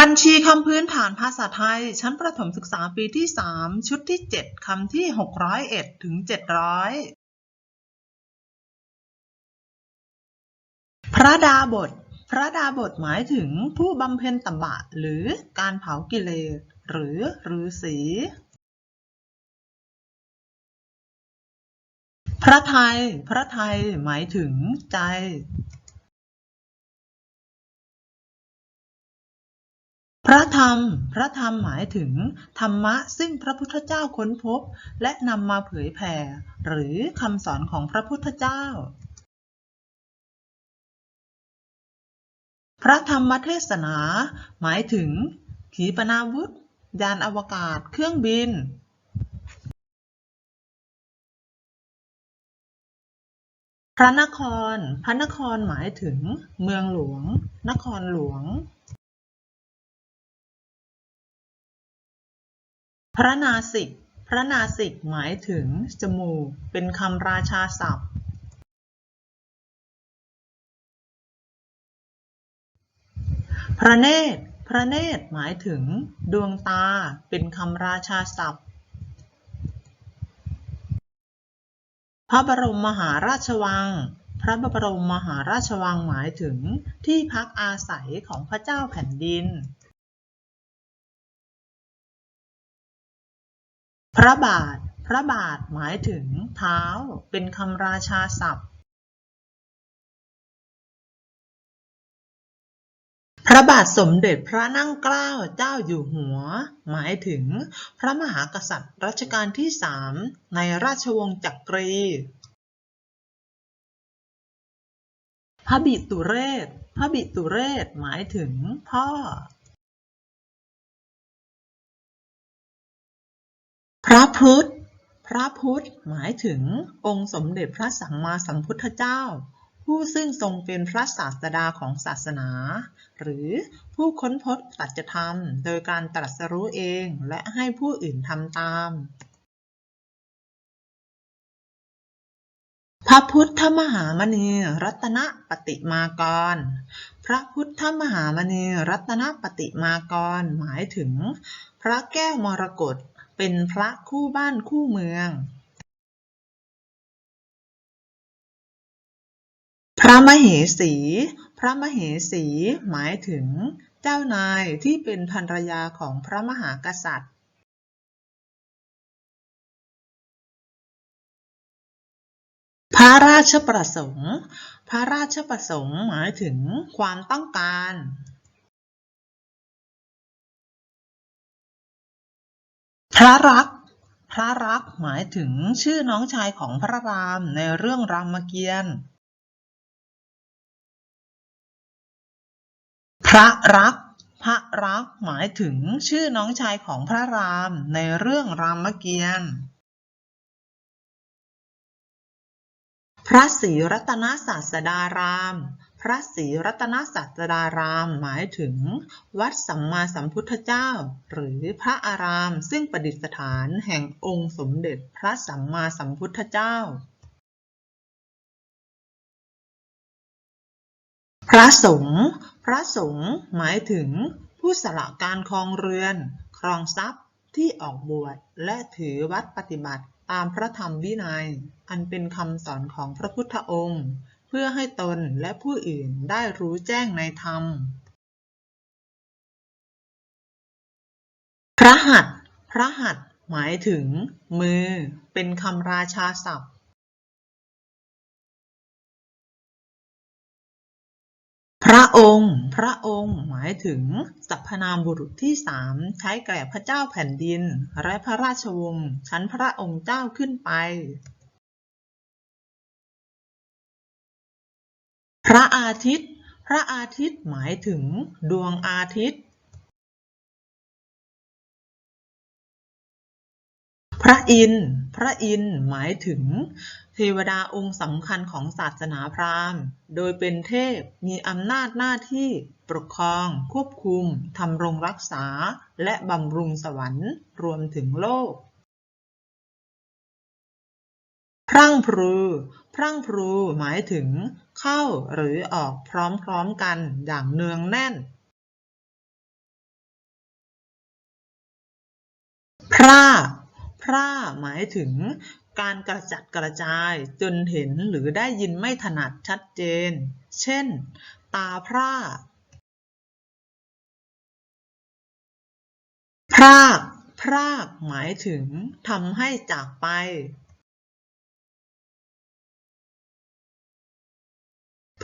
บัญชีคำพื้นฐานภาษาไทย ชั้นประถมศึกษาปีที่ 3 ชุดที่ 7 คำที่ 601 ถึง 700 พระดาบท พระดาบทหมายถึงผู้บำเพ็ญตบะหรือการเผากิเลสหรือฤาษีพระไทย พระไทยหมายถึงใจ พระธรรม พระธรรมหมายถึง ธรรมะซึ่งพระพุทธเจ้าค้นพบ และนำมาเผยแผ่ หรือคำสอนของพระพุทธเจ้า พระธรรมเทศนา หมายถึง ขีปนาวุธ ยานอวกาศ เครื่องบิน พระนคร พระนครหมายถึง เมืองหลวง นครหลวง พระนาสิก พระนาสิกหมายถึงจมูก เป็นคำราชาศัพท์ พระเนตร พระเนตรหมายถึง ดวงตา เป็นคำราชาศัพท์ พระบรมมหาราชวัง พระบรมมหาราชวังหมายถึงที่พักอาศัยของพระเจ้าแผ่นดิน พระบาท พระบาทหมายถึงเท้า เป็นคำราชาศัพท์ พระบาทสมเด็จพระนั่งเกล้าเจ้าอยู่หัว หมายถึงพระมหากษัตริย์รัชกาลที่สามในราชวงศ์จักรี พระบิตุเรศ พระบิตุเรศหมายถึงพ่อ พระพุทธ พระพุทธ หมายถึงองค์สมเด็จพระสัมมาสัมพุทธเจ้า ผู้ซึ่งทรงเป็นพระศาสดาของศาสนา หรือผู้ค้นพบสัจธรรม โดยการตรัสรู้เองและให้ผู้อื่นทำตาม พระพุทธมหามณีรัตนปฏิมากร พระพุทธมหามณีรัตนปฏิมากร หมายถึง พระแก้วมรกต เป็นพระคู่บ้านคู่เมือง พระมเหสี พระมเหสี หมายถึง เจ้านายที่เป็นภรรยาของพระมหากษัตริย์พระราชประสงค์ พระราชประสงค์หมายถึงความต้องการ พระรัก พระรักหมายถึงชื่อน้องชายของพระรามในเรื่องรามเกียรติ์ พระรัก พระรักหมายถึงชื่อน้องชายของพระรามในเรื่องรามเกียรติ์ พระศรีรัตนศาสดาราม พระศรีรัตนศาสดาราม หมายถึง วัดสัมมาสัมพุทธเจ้า หรือพระอาราม ซึ่งประดิษฐานแห่งองค์สมเด็จพระสัมมาสัมพุทธเจ้า พระสงฆ์พระสงฆ์หมายถึง ผู้สละการครองเรือน ครองทรัพย์ที่ออกบวชและถือวัดปฏิบัติตามพระธรรมวินัย อันเป็นคำสอนของพระพุทธองค์ พื่อให้ตนและผู้อื่นได้รู้แจ้งในธรรม พระหัตถ์พระหัตถ์หมายถึง มือ เป็นคำราชาศัพท์ พระองค์ พระองค์ หมายถึงสรรพนามบุรุษที่สามใช้แก่พระเจ้าแผ่นดิน และพระราชวงศ์ชั้นพระองค์เจ้าขึ้นไป พระอาทิตย์ พระอาทิตย์หมายถึงดวงอาทิตย์ พระอินทร์ พระอินทร์หมายถึง เทวดาองค์สำคัญของศาสนาพราหมณ์ โดยเป็นเทพมีอำนาจหน้าที่ปกครอง ควบคุมทำรงรักษา และบำรุงสวรรค์รวมถึงโลก พรั่งพรู พรั่งพรูหมายถึงเข้าหรือออกพร้อมๆกันอย่างเนืองแน่น พร่า พร่าหมายถึงการกระจัดกระจายจนเห็นหรือได้ยินไม่ถนัดชัดเจน เช่น ตาพร่า พราก พราก หมายถึงทำให้จากไป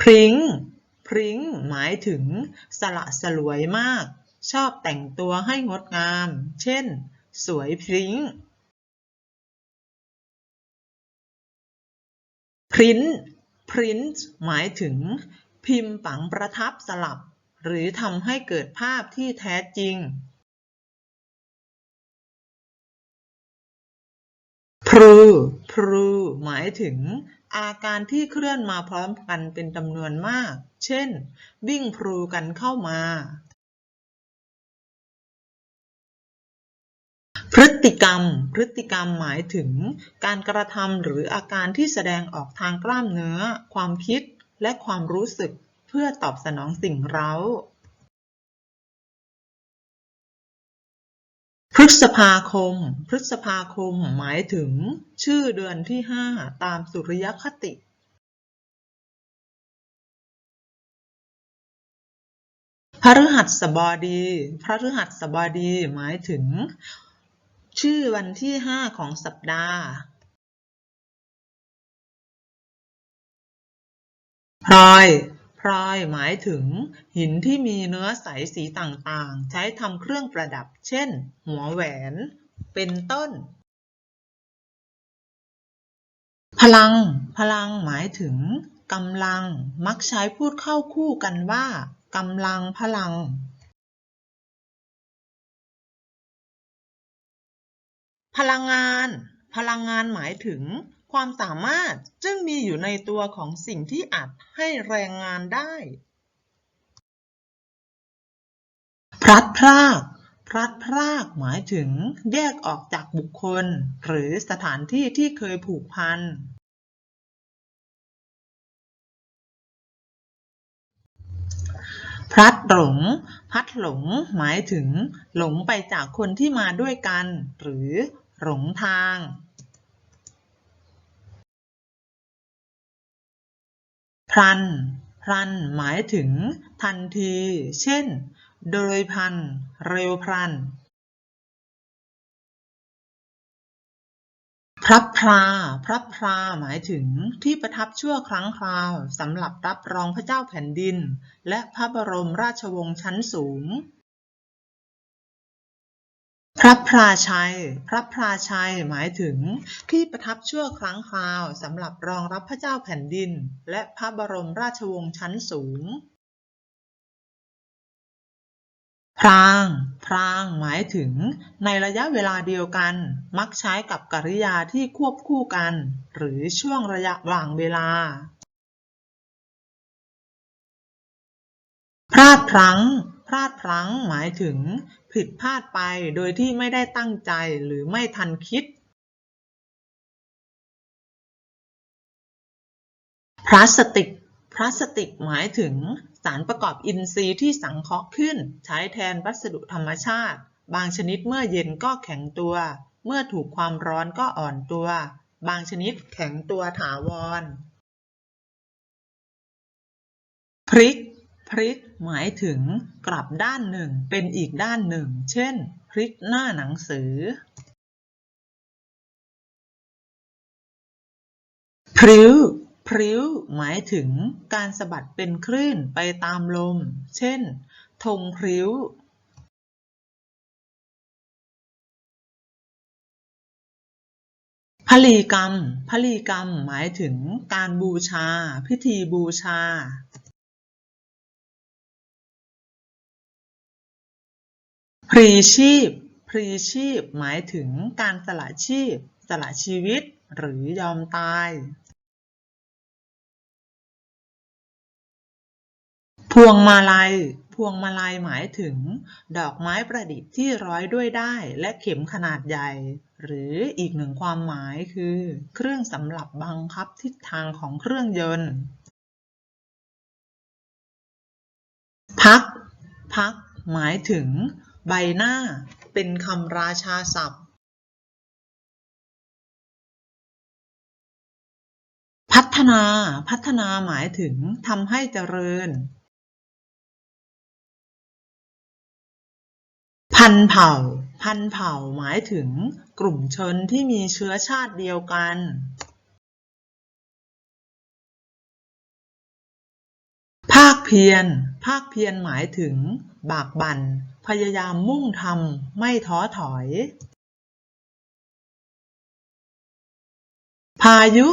พริ้ง พริ้ง หมายถึง สละสลวยมาก ชอบแต่งตัวให้งดงาม เช่น สวยพริ้ง พริ้น พริ้น หมายถึง พิมพ์ปังประทับสลับ หรือทำให้เกิดภาพที่แท้จริง พรู พรู หมายถึง อาการที่เคลื่อนมาพร้อมกันเป็นจำนวนมาก เช่น วิ่งพรูกันเข้ามา พฤติกรรม พฤติกรรมหมายถึง การกระทำหรืออาการที่แสดงออกทางกล้ามเนื้อ ความคิดและความรู้สึก เพื่อตอบสนองสิ่งเร้า พฤษภาคม พฤษภาคมหมายถึงชื่อเดือนที่5ตามสุริยคติ พฤหัสบดี พฤหัสบดีหมายถึง ชื่อวันที่5ของสัปดาห์ พลอย พลอยหมายถึงหินที่มีเนื้อใสสีต่างๆ ใช้ทำเครื่องประดับ เช่น หัวแหวน เป็นต้น พลัง พลังหมายถึงกำลัง มักใช้พูดเข้าคู่กันว่ากำลังพลัง พลังงาน พลังงานหมายถึง ความสามารถซึ่งมีอยู่ในตัวของสิ่งที่อาจให้แรงงานได้ พลัดพราก พลัดพรากหมายถึงแยกออกจากบุคคล หรือสถานที่ที่เคยผูกพัน พลัดหลง พัดหลง หมายถึง หลงไปจากคนที่มาด้วยกัน หรือหลงทาง พลัน พลัน หมายถึง ทันที เช่น โดยพลัน เร็วพลัน พระพรา พระพรา หมายถึงที่ประทับชั่วครั้งคราวสำหรับรับรองพระเจ้าแผ่นดิน และพระบรมราชวงศ์ชั้นสูง พระพราชัย พระพราชัยหมายถึงที่ประทับชั่วครั้งคราวสำหรับรองรับพระเจ้าแผ่นดิน และพระบรมราชวงศ์ชั้นสูง พราง พรางหมายถึง ในระยะเวลาเดียวกัน มักใช้กับกริยาที่ควบคู่กัน หรือช่วงระยะว่างเวลา พลาดพลั้งพลาดพลั้งหมายถึง ผิดพลาดไปโดยที่ไม่ได้ตั้งใจหรือไม่ทันคิด พลาสติก พลาสติกหมายถึงสารประกอบอินทรีย์ที่สังเคราะห์ขึ้น ใช้แทนวัสดุธรรมชาติ บางชนิดเมื่อเย็นก็แข็งตัว เมื่อถูกความร้อนก็อ่อนตัว บางชนิดแข็งตัวถาวรพลิกพลิก หมายถึงกลับด้านหนึ่งเป็นอีกด้านหนึ่ง เช่น พลิกหน้าหนังสือ พริ้ว พริ้ว หมายถึงการสะบัดเป็นคลื่นไปตามลม เช่น ธงพริ้ว พลีกรรม พลีกรรม หมายถึงการบูชา พิธีบูชา พรีชีพพรีชีพ หมายถึงการสละชีพ สละชีวิต หรือยอมตาย พวงมาลัย พวงมาลัยหมายถึง ดอกไม้ประดิษฐ์ที่ร้อยด้วยได้และเข็มขนาดใหญ่ หรืออีกหนึ่งความหมายคือ เครื่องสำหรับบังคับทิศทางของเครื่องยนต์ พัก พักหมายถึง ใบหน้า เป็นคำราชาศัพท์ พัฒนา พัฒนาหมายถึงทำให้เจริญ พันเผ่า พันเผ่าหมายถึงกลุ่มชนที่มีเชื้อชาติเดียวกันภาคเพียนภาคเพียนหมายถึง บากบั่น พยายามมุ่งทำไม่ท้อถอย พายุ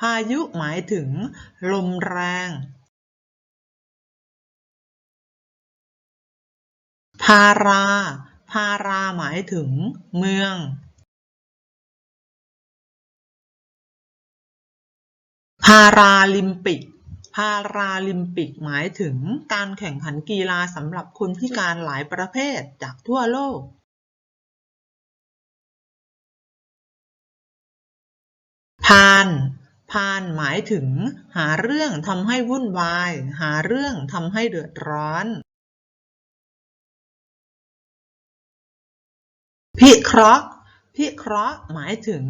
พายุหมายถึง ลมแรง พารา พาราหมายถึง เมือง พาราลิมปิก พาราลิมปิกหมายถึงการแข่งขันกีฬาสำหรับคนพิการหลายประเภทจากทั่วโลกพานพานหมายถึง หาเรื่องทำให้วุ่นวาย หาเรื่องทำให้เดือดร้อน พิเคราะห์ พิเคราะห์หมายถึง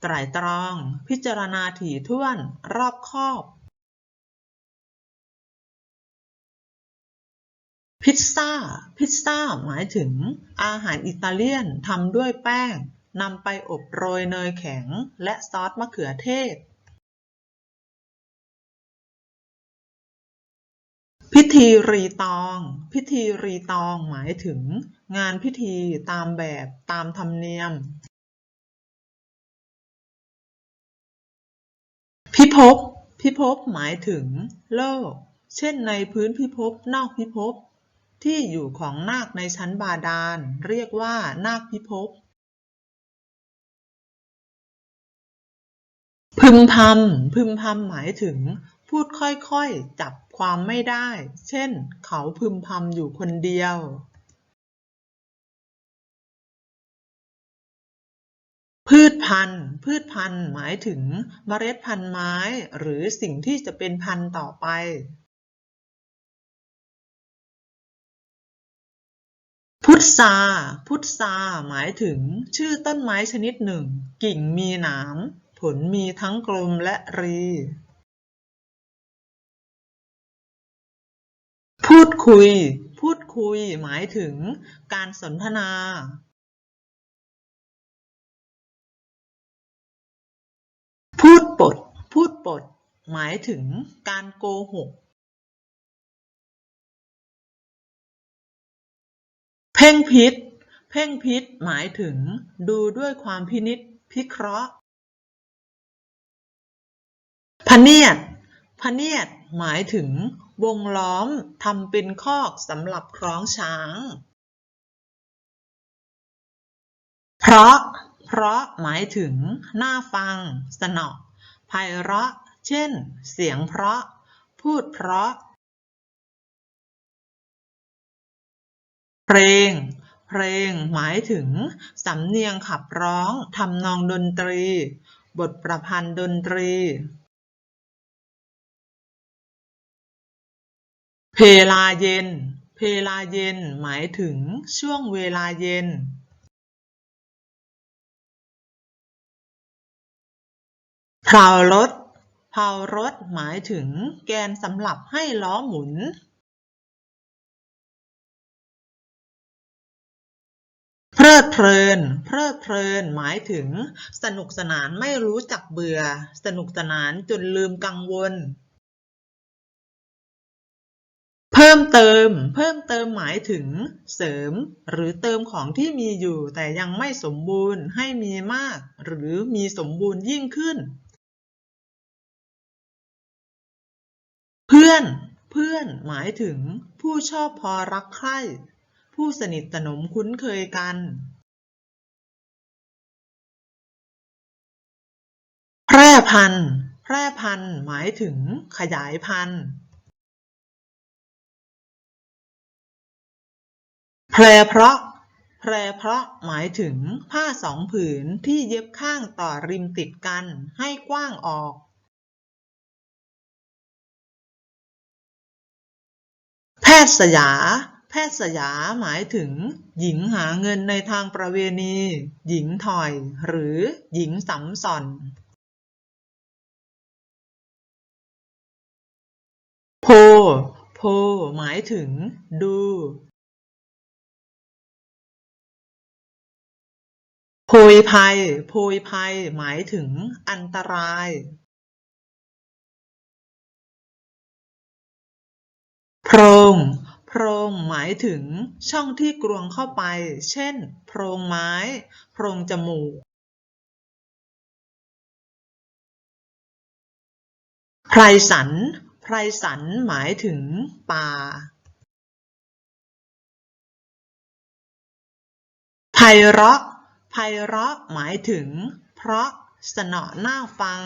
ไตร่ตรอง พิจารณาถี่ถ้วน รอบคอบ พิซซ่า พิซซ่าหมายถึงอาหารอิตาเลียนทำด้วยแป้งนำไปอบโรยเนยแข็งและซอสมะเขือเทศ พิธีรีตอง พิธีรีตองหมายถึง งานพิธีตามแบบตามธรรมเนียม พิภพ พิภพหมายถึง โลก เช่นในพื้นพิภพนอกพิภพ ที่อยู่ของนาคในชั้นบาดาล เรียกว่านาคพิภพ พึมพำพึมพำหมายถึง พูดค่อยๆ จับความไม่ได้ เช่น เขาพึมพำอยู่คนเดียวพืชพันธุ์ พืชพันธุ์หมายถึงเมล็ดพันธุ์ไม้ หรือสิ่งที่จะเป็นพันธุ์ต่อไป พุทรา พุทราหมายถึงชื่อต้นไม้ชนิดหนึ่ง กิ่งมีหนาม ผลมีทั้งกลมและรี พูดคุย พูดคุยหมายถึงการสนทนา พูดปด พูดปด หมายถึงการโกหก เพ่งพิษเพ่งพิษหมายถึง ดูด้วยความพินิจพิเคราะห์ พเนียด พเนียด หมายถึง วงล้อมทำเป็นคอกสำหรับคล้องช้าง เพราะ เพราะ หมายถึง น่าฟัง สนอไพเราะ เช่น เสียงเพราะ พูดเพราะ เพลง เพลง หมายถึง สำเนียงขับร้อง ทำนองดนตรี บทประพันธ์ดนตรี เพลาเย็น เพลาเย็น หมายถึง ช่วงเวลาเย็น เพลารถเพลารถ หมายถึง แกนสำหรับให้ล้อหมุน ลิดเพลิน เพลิดเพลิน หมายถึง สนุกสนานไม่รู้จักเบื่อ สนุกสนานจนลืมกังวล เพิ่มเติม เพิ่มเติมหมายถึง เสริม หรือเติมของที่มีอยู่ แต่ยังไม่สมบูรณ์ให้มีมาก หรือมีสมบูรณ์ยิ่งขึ้น เพื่อน เพื่อน หมายถึง ผู้ชอบพอรักใคร่ ผู้สนิทสนมคุ้นเคยกันแพร่พันธุ์ แพร่พันธุ์หมายถึงขยายพันธุ์แพร่เพราะ แพร่เพราะหมายถึงผ้าสองผืนที่เย็บข้างต่อริมติดกันให้กว้างออกแพทย์สยา แพทย์สยาหมายถึง หญิงหาเงินในทางประเวณี หญิงถอย หรือหญิงสัมสอน โพ โพ หมายถึง ดู โพยภัย โพยภัย หมายถึง อันตรายโพรงโพรงหมายถึงช่องที่กรวงเข้าไป เช่น โพรงไม้ โพรงจมูก ไพรสัน ไพรสันหมายถึงป่า ไพเราะ ไพเราะหมายถึง เพราะสนอหน่าฟัง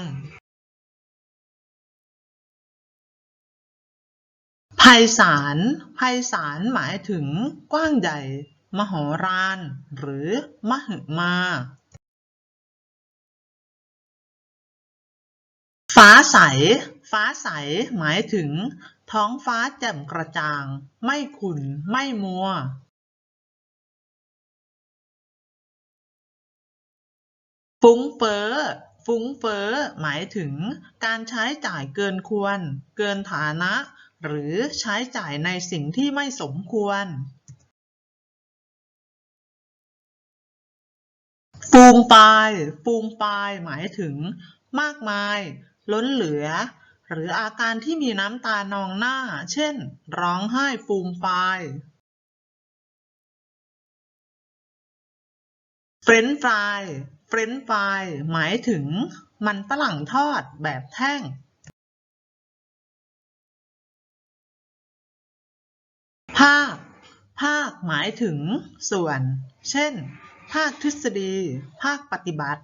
ไพศาล ไพศาลหมายถึงกว้างใหญ่ มโหฬารหรือมหึมา ฟ้าใส ฟ้าใสหมายถึง ท้องฟ้าแจ่มกระจ่าง ไม่ขุ่นไม่มัว ฟุ้งเฟ้อฟุ้งเฟ้อหมายถึง การใช้จ่ายเกินควร เกินฐานะ หรือใช้จ่ายในสิ่งที่ไม่สมควรฟูมปายฟูมปายหมายถึง มากมาย ล้นเหลือ หรืออาการที่มีน้ำตานองหน้า เช่น ร้องไห้ฟูมฟายเฟรนช์ฟรายเฟรนช์ฟรายหมายถึง มันฝรั่งทอดแบบแท่ง ภาค ภาคหมายถึงส่วน เช่น ภาคทฤษฎี ภาคปฏิบัติ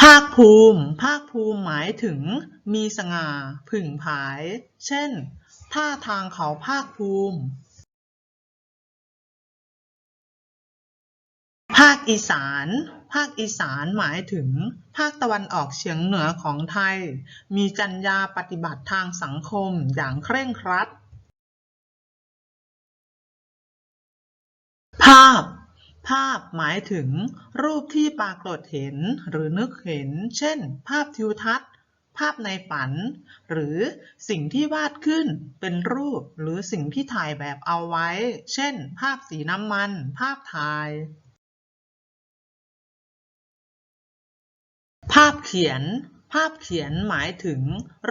ภาคภูมิ ภาคภูมิหมายถึง มีสง่า ผึ่งผาย เช่น ท่าทางเขาภาคภูมิ ภาคอีสาน ภาคอีสานหมายถึง ภาคตะวันออกเฉียงเหนือของไทย มีจรรยาปฏิบัติทางสังคมอย่างเคร่งครัด ภาพ ภาพหมายถึง รูปที่ปรากฏเห็นหรือนึกเห็น เช่น ภาพทิวทัศน์ ภาพในฝัน หรือสิ่งที่วาดขึ้นเป็นรูปหรือสิ่งที่ถ่ายแบบเอาไว้ เช่น ภาพสีน้ำมัน ภาพถ่าย ภาพเขียน ภาพเขียนหมายถึง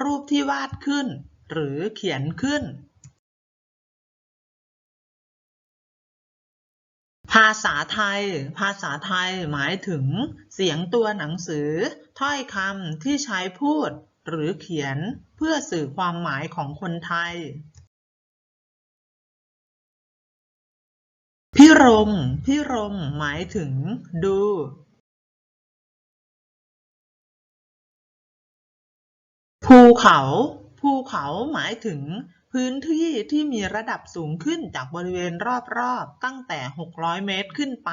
รูปที่วาดขึ้น หรือเขียนขึ้น ภาษาไทย ภาษาไทยหมายถึง เสียงตัวหนังสือ ถ้อยคำที่ใช้พูด หรือเขียนเพื่อสื่อความหมายของคนไทย พิรม พิรมหมายถึงดู ภูเขา ภูเขาหมายถึงพื้นที่ที่มีระดับสูงขึ้นจากบริเวณรอบ ๆ ตั้งแต่ 600 เมตรขึ้นไป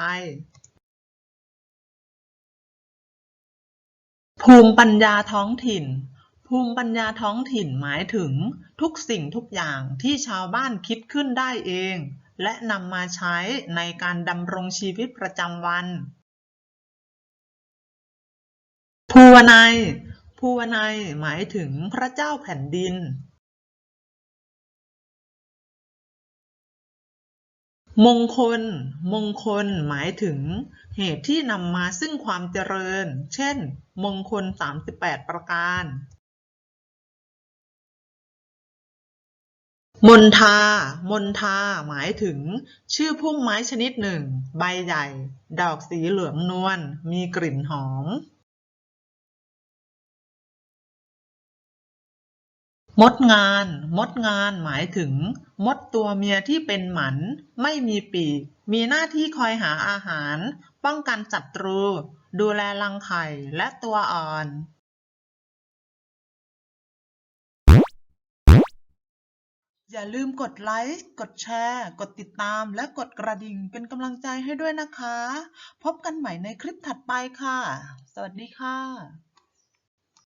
ภูมิปัญญาท้องถิ่น ภูมิปัญญาท้องถิ่นหมายถึงทุกสิ่งทุกอย่างที่ชาวบ้านคิดขึ้นได้เอง และนำมาใช้ในการดำรงชีวิตประจำวัน ภูวนัย ภูวนัยหมายถึงพระเจ้าแผ่นดิน มงคล มงคล หมายถึง เหตุที่นำมาซึ่งความเจริญ เช่น มงคล 38 ประการ มนทา มนทา หมายถึง ชื่อพุ่มไม้ชนิดหนึ่ง ใบใหญ่ ดอกสีเหลืองนวล มีกลิ่นหอม มดงาน มดงานหมายถึง มดตัวเมียที่เป็นหมัน ไม่มีปีก มีหน้าที่คอยหาอาหาร ป้องกันศัตรู ดูแลรังไข่และตัวอ่อน อย่าลืมกดไลค์ กดแชร์ กดติดตาม และกดกระดิ่งเป็นกำลังใจให้ด้วยนะคะ พบกันใหม่ในคลิปถัดไปค่ะ สวัสดีค่ะ